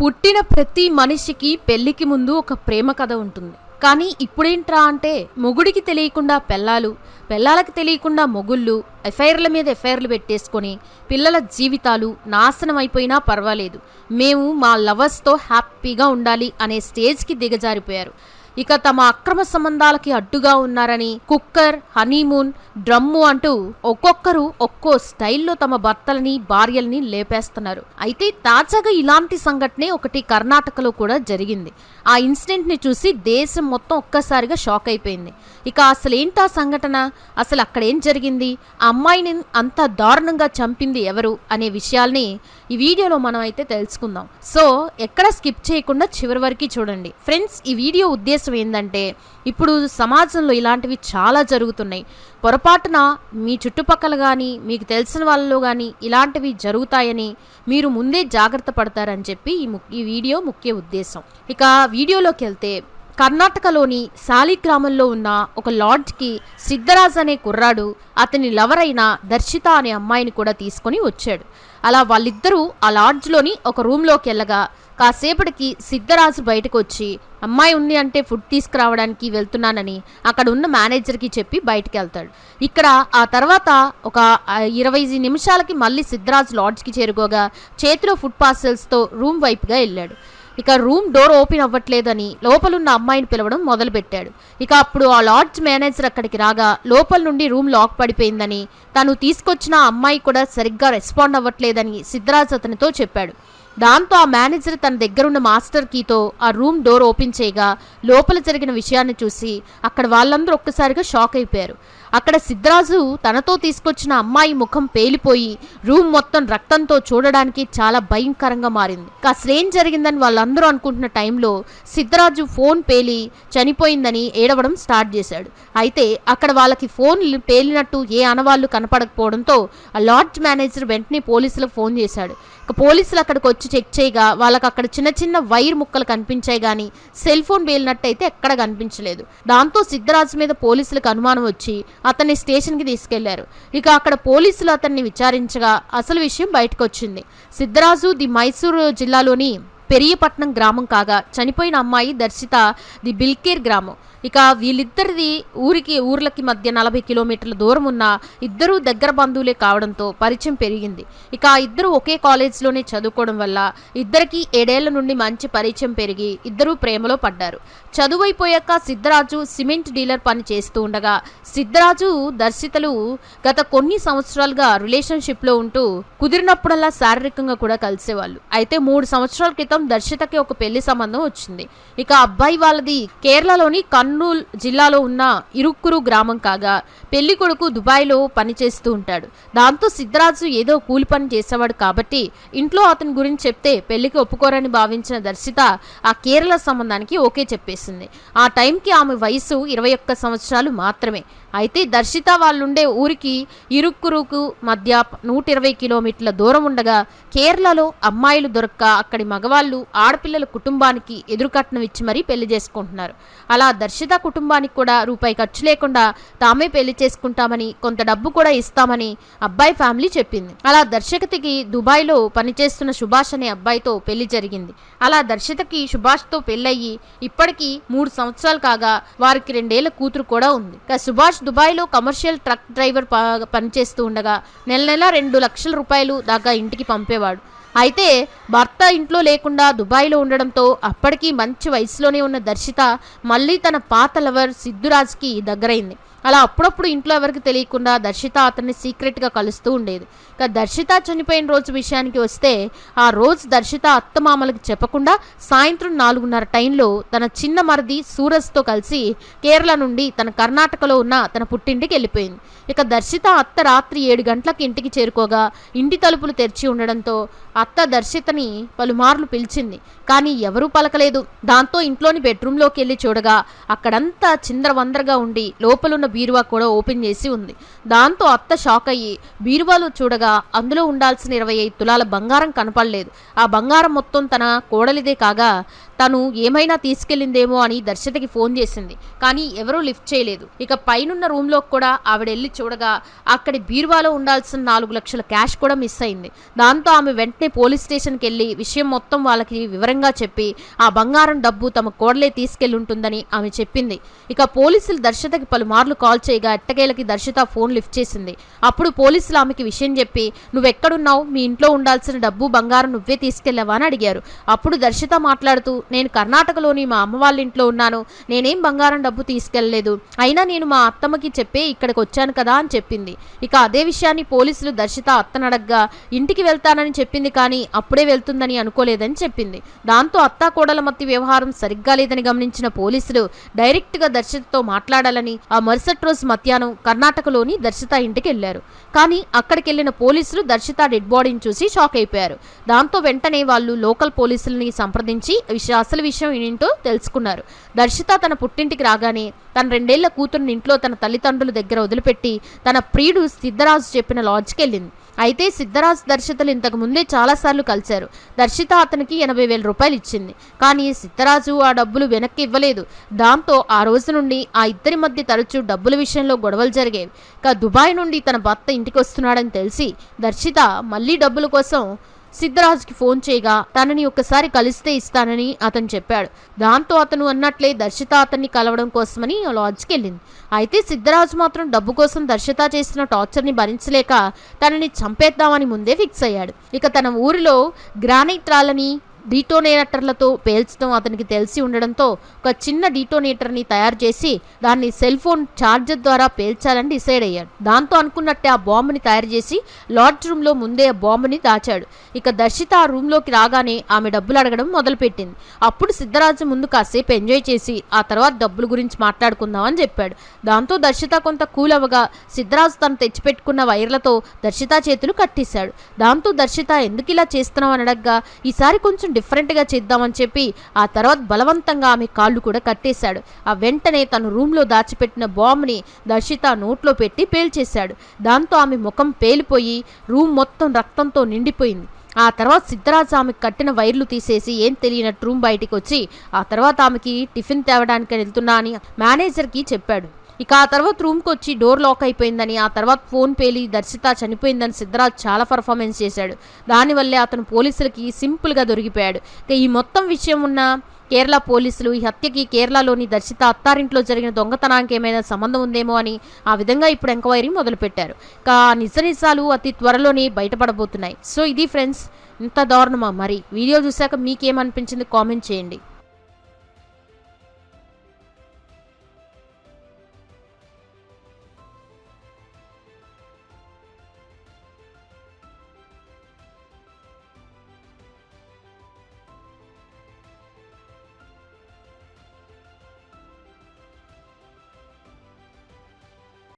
పుట్టిన ప్రతి మనిషికి పెళ్ళికి ముందు ఒక ప్రేమ కథ ఉంటుంది. కానీ ఇప్పుడేంట్రా అంటే మొగుడికి తెలియకుండా పెళ్ళాలు పెళ్ళాలకు తెలియకుండా మొగుళ్ళు ఎఫ్ఐఆర్ల మీద ఎఫ్ఐఆర్లు పెట్టేసుకొని పిల్లల జీవితాలు నాశనం అయిపోయినా పర్వాలేదు. మేము మా లవర్స్తో హ్యాపీగా ఉండాలి అనే స్టేజ్కి దిగజారిపోయారు. ఇక తమ అక్రమ సంబంధాలకి అడ్డుగా ఉన్నారని కుక్కర్ హనీమూన్ డ్రమ్ము అంటూ ఒక్కొక్కరు ఒక్కో స్టైల్లో తమ భర్తలని భార్యల్ని లేపేస్తున్నారు. అయితే తాజాగా ఇలాంటి సంఘటనే ఒకటి కర్ణాటకలో కూడా జరిగింది. ఆ ఇన్సిడెంట్ని చూసి దేశం మొత్తం ఒక్కసారిగా షాక్ అయిపోయింది. ఇక అసలు ఏంటా ఆ సంఘటన? అసలు అక్కడ ఏం జరిగింది? ఆ అమ్మాయిని అంత దారుణంగా చంపింది ఎవరు? అనే విషయాల్ని ఈ వీడియోలో మనం అయితే తెలుసుకుందాం. సో ఎక్కడ స్కిప్ చేయకుండా చివరి వరకు చూడండి. ఫ్రెండ్స్ ఈ వీడియో ఉద్దేశం ఏంటంటే ఇప్పుడు సమాజంలో ఇలాంటివి చాలా జరుగుతున్నాయి. పొరపాటున మీ చుట్టుపక్కల కానీ మీకు తెలిసిన వాళ్ళలో కానీ ఇలాంటివి జరుగుతాయని మీరు ముందే జాగ్రత్త పడతారని చెప్పి ఈ ఈ వీడియో ముఖ్య ఉద్దేశం. ఇక వీడియోలోకి వెళ్తే కర్ణాటకలోని సాలిగ్రామంలో ఉన్న ఒక లాడ్జ్కి సిద్ధరాజ్ అనే కుర్రాడు అతని లవర్ అయిన దర్శిత అనే అమ్మాయిని కూడా తీసుకొని వచ్చాడు. అలా వాళ్ళిద్దరూ ఆ లాడ్జ్లోని ఒక రూమ్లోకి వెళ్ళగా కాసేపటికి సిద్ధరాజు బయటకు వచ్చి అమ్మాయి ఉంది అంటే ఫుడ్ తీసుకురావడానికి వెళ్తున్నానని అక్కడ ఉన్న మేనేజర్కి చెప్పి బయటికి వెళ్తాడు. ఇక్కడ ఆ తర్వాత ఒక ఇరవై నిమిషాలకి మళ్ళీ సిద్ధరాజు లాడ్జ్కి చేరుకోగా చేతిలో ఫుడ్ పార్సెల్స్తో రూమ్ వైపుగా వెళ్ళాడు ఇక రూమ్ డోర్ ఓపెన్ అవ్వట్లేదని లోపలున్న అమ్మాయిని పిలవడం మొదలుపెట్టాడు. ఇక అప్పుడు ఆ లాడ్జ్ మేనేజర్ అక్కడికి రాగా లోపల నుండి రూమ్ లాక్ పడిపోయిందని తను తీసుకొచ్చిన అమ్మాయి కూడా సరిగ్గా రెస్పాండ్ అవ్వట్లేదని సిద్ధరాజ్ అతనితో చెప్పాడు. దాంతో ఆ మేనేజర్ తన దగ్గరున్న మాస్టర్ కీతో ఆ రూమ్ డోర్ ఓపెన్ చేయగా లోపల జరిగిన విషయాన్ని చూసి అక్కడ వాళ్ళందరూ ఒక్కసారిగా షాక్ అయిపోయారు. అక్కడ సిద్ధరాజు తనతో తీసుకొచ్చిన అమ్మాయి ముఖం పేలిపోయి రూమ్ మొత్తం రక్తంతో చూడడానికి చాలా భయంకరంగా మారింది. కాస్త ఏం జరిగిందని వాళ్ళందరూ అనుకుంటున్న టైంలో సిద్ధరాజు ఫోన్ పేలి చనిపోయిందని ఏడవడం స్టార్ట్ చేశాడు. అయితే అక్కడ వాళ్ళకి ఫోన్ పేలినట్టు ఏ అనవాళ్ళు కనపడకపోవడంతో ఆ లాడ్జ్ మేనేజర్ వెంటనే పోలీసులకు ఫోన్ చేశాడు. ఇక పోలీసులు అక్కడికి వచ్చి చెక్ చేయగా వాళ్ళకి అక్కడ చిన్న చిన్న వైర్ ముక్కలు కనిపించాయి కానీ సెల్ ఫోన్ వేలినట్టయితే ఎక్కడ కనిపించలేదు. దాంతో సిద్ధరాజు మీద పోలీసులకు అనుమానం వచ్చి అతన్ని స్టేషన్కి తీసుకెళ్ళారు. ఇక అక్కడ పోలీసులు అతన్ని విచారించగా అసలు విషయం బయటకు వచ్చింది సిద్ధరాజు ది మైసూరు జిల్లాలోని పెరియపట్నం గ్రామం కాగా చనిపోయిన అమ్మాయి దర్శిత ది బిల్కేర్ గ్రామం. ఇక వీళ్ళిద్దరిది ఊరికి ఊర్లకి మధ్య నలభై కిలోమీటర్ల దూరం ఉన్న ఇద్దరూ దగ్గర బంధువులే కావడంతో పరిచయం పెరిగింది. ఇక ఇద్దరు ఒకే కాలేజ్లోనే చదువుకోవడం వల్ల ఇద్దరికి ఏడేళ్ళ నుండి మంచి పరిచయం పెరిగి ఇద్దరూ ప్రేమలో పడ్డారు. చదువైపోయాక సిద్ధరాజు సిమెంట్ డీలర్ పని చేస్తూ ఉండగా సిద్ధరాజు దర్శితలు గత కొన్ని సంవత్సరాలుగా రిలేషన్షిప్లో ఉంటూ కుదిరినప్పుడల్లా శారీరకంగా కూడా కలిసేవాళ్ళు. అయితే మూడు సంవత్సరాల క్రితం దర్శితకి ఒక పెళ్ళి సంబంధం వచ్చింది. ఇక అబ్బాయి వాళ్ళది కేరళలోని కర్నూల్ జిల్లాలో ఉన్న ఇరుక్కురు గ్రామం కాగా పెళ్ళి కొడుకు దుబాయ్లో పనిచేస్తూ ఉంటాడు. దాంతో సిద్ధరాజు ఏదో కూలి పని చేసేవాడు కాబట్టి ఇంట్లో అతని గురించి చెప్తే పెళ్ళికి ఒప్పుకోరని భావించిన దర్శిత ఆ కేరళ సంబంధానికి ఓకే చెప్పేసింది. ఆ టైంకి ఆమె వయసు ఇరవై ఒక్క సంవత్సరాలు మాత్రమే. అయితే దర్శిత వాళ్ళుండే ఊరికి ఇరుక్కురుకు మధ్య నూట ఇరవై కిలోమీటర్ల దూరం ఉండగా కేరళలో అమ్మాయిలు దొరక్క అక్కడి మగవాళ్ళు ఆడపిల్లల కుటుంబానికి ఎదురుకట్నం ఇచ్చి మరీ పెళ్ళి చేసుకుంటున్నారు. అలా దర్శిత కుటుంబానికి కూడా రూపాయి ఖర్చు లేకుండా తామే పెళ్ళి చేసుకుంటామని కొంత డబ్బు కూడా ఇస్తామని అబ్బాయి ఫ్యామిలీ చెప్పింది. అలా దర్శకతికి దుబాయ్లో పనిచేస్తున్న సుభాష్ అనే అబ్బాయితో పెళ్ళి జరిగింది. అలా దర్శితకి సుభాష్తో పెళ్ళయ్యి ఇప్పటికీ మూడు సంవత్సరాలు కాగా వారికి రెండేళ్ళ కూతురు కూడా ఉంది. సుభాష్ దుబాయ్లో కమర్షియల్ ట్రక్ డ్రైవర్ ప- పనిచేస్తూ ఉండగా నెల నెల రెండు లక్షల రూపాయలు దాకా ఇంటికి పంపేవాడు. అయితే భర్త ఇంట్లో లేకుండా దుబాయ్లో ఉండడంతో అప్పటికీ మంచి వయసులోనే ఉన్న దర్శిత మళ్ళీ తన పాత లవర్ సిద్ధురాజ్కి దగ్గరైంది. అలా అప్పుడప్పుడు ఇంట్లో ఎవరికి తెలియకుండా దర్శిత అతన్ని సీక్రెట్గా కలుస్తూ ఉండేది. ఇక దర్శిత చనిపోయిన రోజు విషయానికి వస్తే ఆ రోజు దర్శిత అత్తమామలకు చెప్పకుండా సాయంత్రం నాలుగున్నర టైంలో తన చిన్న మరిది సూరజ్తో కలిసి కేరళ నుండి తన కర్ణాటకలో ఉన్న తన పుట్టింటికి వెళ్ళిపోయింది. ఇక దర్శిత అత్త రాత్రి ఏడు గంటలకు ఇంటికి చేరుకోగా ఇంటి తలుపులు తెరిచి ఉండడంతో అత్త దర్శితని పలుమార్లు పిలిచింది. కానీ ఎవరూ పలకలేదు. దాంతో ఇంట్లోని బెడ్రూమ్లోకి వెళ్ళి చూడగా అక్కడంతా చిందరవందరగా ఉండి లోపలున్న బీరువా కూడా ఓపెన్ చేసి ఉంది. దాంతో అత్త షాక్ అయ్యి బీరువాలో చూడగా అందులో ఉండాల్సిన ఇరవై ఐదు తులాల బంగారం కనపడలేదు. ఆ బంగారం మొత్తం తన కోడలిదే కాగా తను ఏమైనా తీసుకెళ్ళిందేమో అని దర్శతకి ఫోన్ చేసింది. కానీ ఎవరూ లిఫ్ట్ చేయలేదు. ఇక పైనున్న రూమ్లో కూడా ఆవిడ వెళ్ళి చూడగా అక్కడి బీరువాలో ఉండాల్సిన నాలుగు లక్షల క్యాష్ కూడా మిస్ అయింది. దాంతో ఆమె వెంటనే పోలీస్ స్టేషన్కి వెళ్ళి విషయం మొత్తం వాళ్ళకి వివరంగా చెప్పి ఆ బంగారం డబ్బు తమ కోడలే తీసుకెళ్ళి ఉంటుందని ఆమె చెప్పింది. ఇక పోలీసులు దర్శతకి పలుమార్లు కాల్ చేయగా ఎట్టకేలకి దర్శత ఫోన్ లిఫ్ట్ చేసింది. అప్పుడు పోలీసులు ఆమెకి విషయం చెప్పి నువ్వెక్కడున్నావు? మీ ఇంట్లో ఉండాల్సిన డబ్బు బంగారం నువ్వే తీసుకెళ్ళావా? అని అడిగారు. అప్పుడు దర్శిత మాట్లాడుతూ నేను కర్ణాటకలోని మా అమ్మ వాళ్ళ ఇంట్లో ఉన్నాను. నేనేం బంగారం డబ్బు తీసుకెళ్ళలేదు అయినా నేను మా అత్తమ్మకి చెప్పే ఇక్కడికి వచ్చాను కదా అని చెప్పింది. ఇక అదే విషయాన్ని పోలీసులు దర్శిత అత్తనడగ్గా ఇంటికి వెళ్తానని చెప్పింది కానీ అప్పుడే వెళ్తుందని అనుకోలేదని చెప్పింది. దాంతో అత్తా కోడల మత్తి వ్యవహారం సరిగ్గా లేదని గమనించిన పోలీసులు డైరెక్ట్గా దర్శితతో మాట్లాడాలని ఆ మరుసటి రోజు మధ్యాహ్నం కర్ణాటకలోని దర్శిత ఇంటికి వెళ్ళారు కానీ అక్కడికి వెళ్ళిన పోలీసులు దర్శిత డెడ్ బాడీని చూసి షాక్ అయిపోయారు. దాంతో వెంటనే వాళ్ళు లోకల్ పోలీసులని సంప్రదించి విషయం అసలు విషయం ఏంటో తెలుసుకున్నారు. దర్శిత తన పుట్టింటికి రాగానే తన రెండేళ్ళ కూతురుని ఇంట్లో తన తల్లిదండ్రుల దగ్గర వదిలిపెట్టి తన ప్రియుడు సిద్ధరాజు చెప్పిన లాడ్జ్కి వెళ్ళింది. అయితే సిద్ధరాజు దర్శితలు ఇంతకు ముందే చాలాసార్లు కలిశారు. దర్శిత అతనికి ఎనభై వేల రూపాయలు ఇచ్చింది. కానీ సిద్ధరాజు ఆ డబ్బులు వెనక్కి ఇవ్వలేదు. దాంతో ఆ రోజు నుండి ఆ ఇద్దరి మధ్య తరచూ డబ్బుల విషయంలో గొడవలు జరిగేవి. ఇక దుబాయ్ నుండి తన భర్త ఇంటికి వస్తున్నాడని తెలిసి దర్శిత మళ్ళీ డబ్బుల కోసం సిద్ధరాజుకి ఫోన్ చేయగా తనని ఒక్కసారి కలిస్తే ఇస్తానని అతను చెప్పాడు. దాంతో అతను అన్నట్లే దర్శిత అతన్ని కలవడం కోసమని లాడ్జ్కి వెళ్ళింది. అయితే సిద్ధరాజు మాత్రం డబ్బు కోసం దర్శిత చేసిన టార్చర్ని భరించలేక తనని చంపేద్దామని ముందే ఫిక్స్ అయ్యాడు. ఇక తన ఊరిలో గ్రానైట్ రాళ్ళని డీటోనేటర్లతో పేల్చడం అతనికి తెలిసి ఉండడంతో ఒక చిన్న డీటోనేటర్ని తయారు చేసి దాన్ని సెల్ ఫోన్ ఛార్జర్ ద్వారా పేల్చాలని డిసైడ్ అయ్యాడు. దాంతో అనుకున్నట్టే ఆ బాంబుని తయారు చేసి లాడ్జ్ రూమ్లో ముందే ఆ బాంబుని దాచాడు. ఇక దర్శిత ఆ రూమ్లోకి రాగానే ఆమె డబ్బులు అడగడం మొదలుపెట్టింది. అప్పుడు సిద్ధరాజు ముందు కాసేపు ఎంజాయ్ చేసి ఆ తర్వాత డబ్బుల గురించి మాట్లాడుకుందామని చెప్పాడు. దాంతో దర్శిత కొంత కూల్ అవ్వగా సిద్ధరాజు తను తెచ్చిపెట్టుకున్న వైర్లతో దర్శిత చేతులు కట్టేశాడు. దాంతో దర్శిత ఎందుకు ఇలా చేస్తున్నావు? అని ఈసారి కొంచెం డిఫరెంట్గా చేద్దామని చెప్పి ఆ తర్వాత బలవంతంగా ఆమె కాళ్ళు కూడా కట్టేశాడు. ఆ వెంటనే తను రూమ్లో దాచిపెట్టిన బాంబుని దర్శిత నోట్లో పెట్టి పేల్చేశాడు. దాంతో ఆమె ముఖం పేలిపోయి రూమ్ మొత్తం రక్తంతో నిండిపోయింది. ఆ తర్వాత సిద్ధరాజు ఆమెకు కట్టిన వైర్లు తీసేసి ఏం తెలియనట్టు రూమ్ బయటికి వచ్చి ఆ తర్వాత ఆమెకి టిఫిన్ తేవడానికి వెళ్తున్నా అని మేనేజర్కి చెప్పాడు. ఇక ఆ తర్వాత రూమ్కి వచ్చి డోర్ లాక్ అయిపోయిందని ఆ తర్వాత ఫోన్ పేలి దర్శిత చనిపోయిందని సిద్ధరాజ్ చాలా పర్ఫార్మెన్స్ చేశాడు. దానివల్లే అతను పోలీసులకి సింపుల్గా దొరికిపోయాడు. ఇక ఈ మొత్తం విషయం ఉన్న కేరళ పోలీసులు ఈ హత్యకి కేరళలోని దర్శిత అత్తారింట్లో జరిగిన దొంగతనానికి ఏమైనా సంబంధం ఉందేమో అని ఆ విధంగా ఇప్పుడు ఎంక్వైరీ మొదలుపెట్టారు. ఇక నిజ నిజాలు అతి త్వరలోనే బయటపడబోతున్నాయి. సో ఇది ఫ్రెండ్స్ ఇంత దారుణమా మరి? వీడియో చూశాక మీకేమనిపించింది కామెంట్ చేయండి.